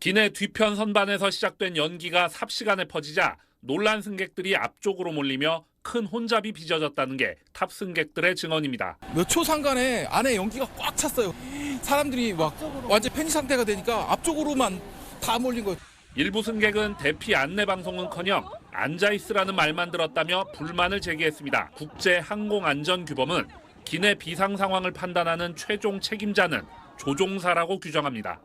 기내 뒤편 선반에서 시작된 연기가 삽시간에 퍼지자 놀란 승객들이 앞쪽으로 몰리며 큰 혼잡이 빚어졌다는 게 탑 승객들의 증언입니다. 몇 초 상간에 안에 연기가 꽉 찼어요. 사람들이 막 완전 패닉 상태가 되니까 앞쪽으로만 다 몰린 거예요. 일부 승객은 대피 안내 방송은커녕 앉아 있으라는 말만 들었다며 불만을 제기했습니다. 국제 항공 안전 규범은 기내 비상 상황을 판단하는 최종 책임자는 조종사라고 규정합니다.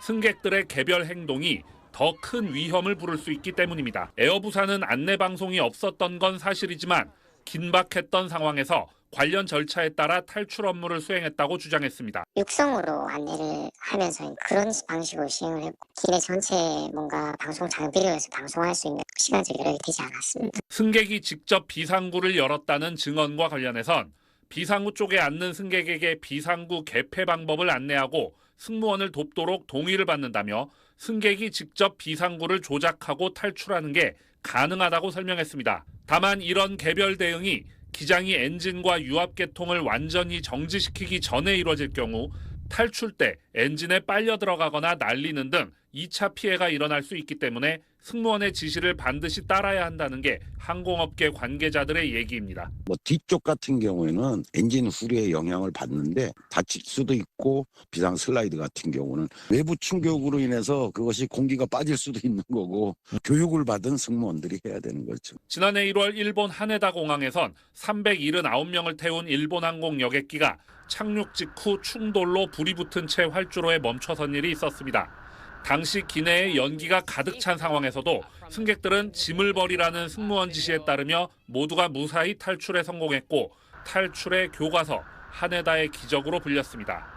승객들의 개별 행동이 더 큰 위험을 부를 수 있기 때문입니다. 에어부사는 안내 방송이 없었던 건 사실이지만 긴박했던 상황에서 관련 절차에 따라 탈출 업무를 수행했다고 주장했습니다. 육성으로 안내를 하면서 그런 방식으로 시행을 했고 기내 전체에 뭔가 방송 장비를 해서 방송할 수 있는 시간적 여력이 되지 않았습니다. 승객이 직접 비상구를 열었다는 증언과 관련해선 비상구 쪽에 앉는 승객에게 비상구 개폐 방법을 안내하고 승무원을 돕도록 동의를 받는다며 승객이 직접 비상구를 조작하고 탈출하는 게 가능하다고 설명했습니다. 다만 이런 개별 대응이 기장이 엔진과 유압 계통을 완전히 정지시키기 전에 이뤄질 경우 탈출 때 엔진에 빨려 들어가거나 날리는 등 2차 피해가 일어날 수 있기 때문에 승무원의 지시를 반드시 따라야 한다는 게 항공업계 관계자들의 얘기입니다. 뭐 뒤쪽 같은 경우에는 엔진 후리에 영향을 받는데 다칠 수도 있고 비상 슬라이드 같은 경우는 외부 충격으로 인해서 그것이 공기가 빠질 수도 있는 거고 교육을 받은 승무원들이 해야 되는 거죠. 지난해 1월 일본 하네다 공항에선 379명을 태운 일본 항공 여객기가 착륙 직후 충돌로 불이 붙은 채 활주로에 멈춰선 일이 있었습니다. 당시 기내에 연기가 가득 찬 상황에서도 승객들은 짐을 버리라는 승무원 지시에 따르며 모두가 무사히 탈출에 성공했고 탈출의 교과서 하네다의 기적으로 불렸습니다.